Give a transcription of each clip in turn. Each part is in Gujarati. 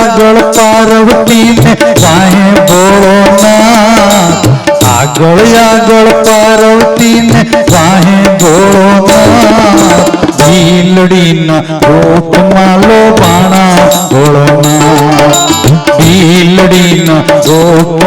આગળ પાર્વતીને વાહે ભોળોનાથ આગળ આગળ પાર્વતીને વાહે ભોળોનાથ ભીલડીના રૂપમાં લોપાણા ભોળોનાથ ભીલડીના રૂપ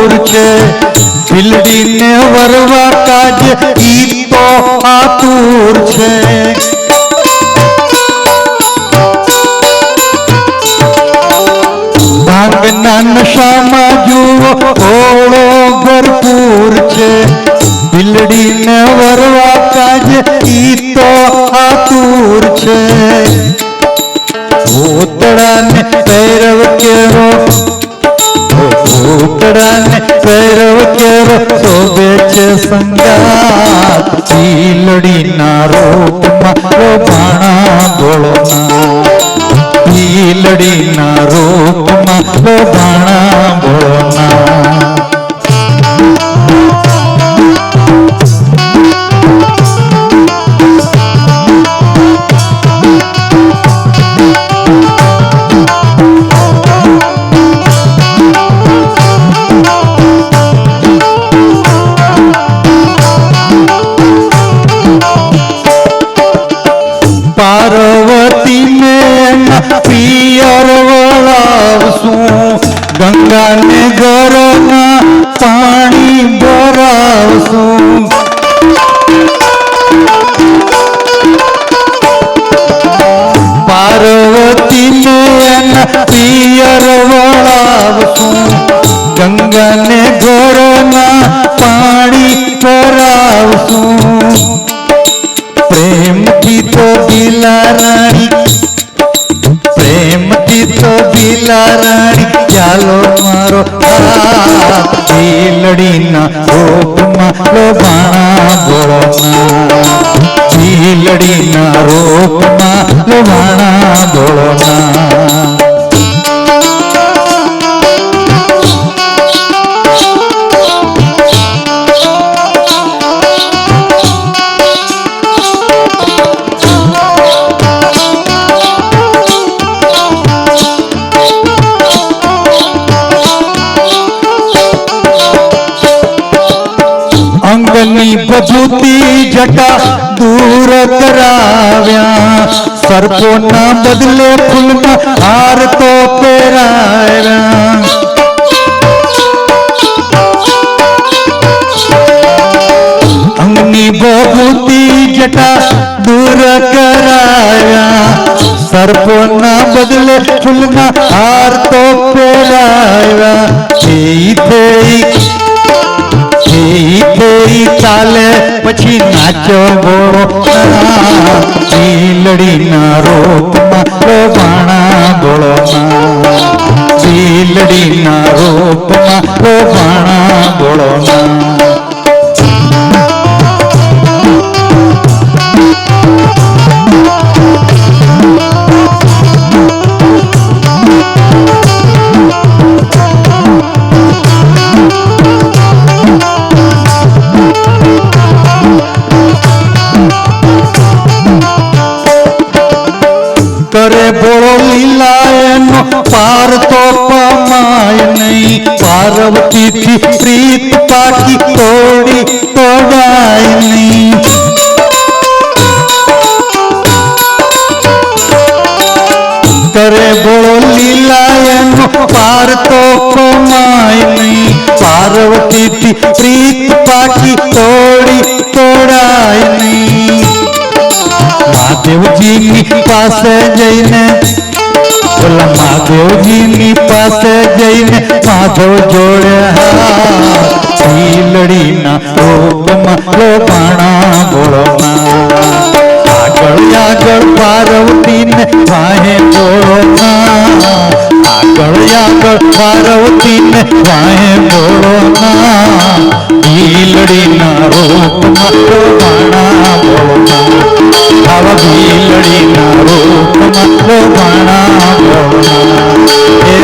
ભરપૂર છે. ફિલડીને વરવા કાજ ઈ તો આતુર છે. ભાંગના નશામાં જુઓ, ઓળો ભરપૂર છે. બિલડીને વરવા કાજ ઈ તો આતુર છે. ભૂતળાને ભૈરવ કેરો ભૂતળાને ભૈરવ કેરો શોભે છે સંગાત ચીલડીના રૂપમાં લો ભાણા ભોળોના ચીલડીના રૂપમાં લો ભરાવશું પ્રેમથી તો બિલારાણી પ્રેમથી તો બિલારાણી, ચાલો મારો હાથ ચીલડીના રૂપમાં લો ભાણા ભોળોના ચીલડીના રૂપમાં લો ભાણા जूती जटा दूर कराव्या। सर को ना बदले फुलना हार तो पेरा अपनी बबूती जटा दूर कराया सर्पना बदले फुलना हार तो पेराया ઈ કોઈ ચાલે પછી નાચો બોળો ચીલડીના રૂપમાં ભાણા બોળો ચીલડીના રૂપમાં करे बड़ो मिलायन, पार तो पमाय नहीं। पार्वती थी प्रीत पाकी तोड़ी तोड़ाई नहीं। करे बड़ो लीलायन पार तो पमाय नहीं। पार्वती थी प्रीत पाकी तोड़ी तोड़ाई नहीं। પાકી તોડી તોડાય નહીં મહાદેવજીની પાસે જઈને બોલા મહાદેવજીની પાસે જઈને માધવ જોડે ચીલડીના રૂપમાં લો ભાણા બોળોના આગળ આગળ પાર્વતીને વાહે બોળોના આગળ આગળ પાર્વતીને વાહે બોળોના ભીલડીના રૂપમાં રોવાણા બોલના આવા ભીલડીના રૂપમાં રોવાણા બોલના એ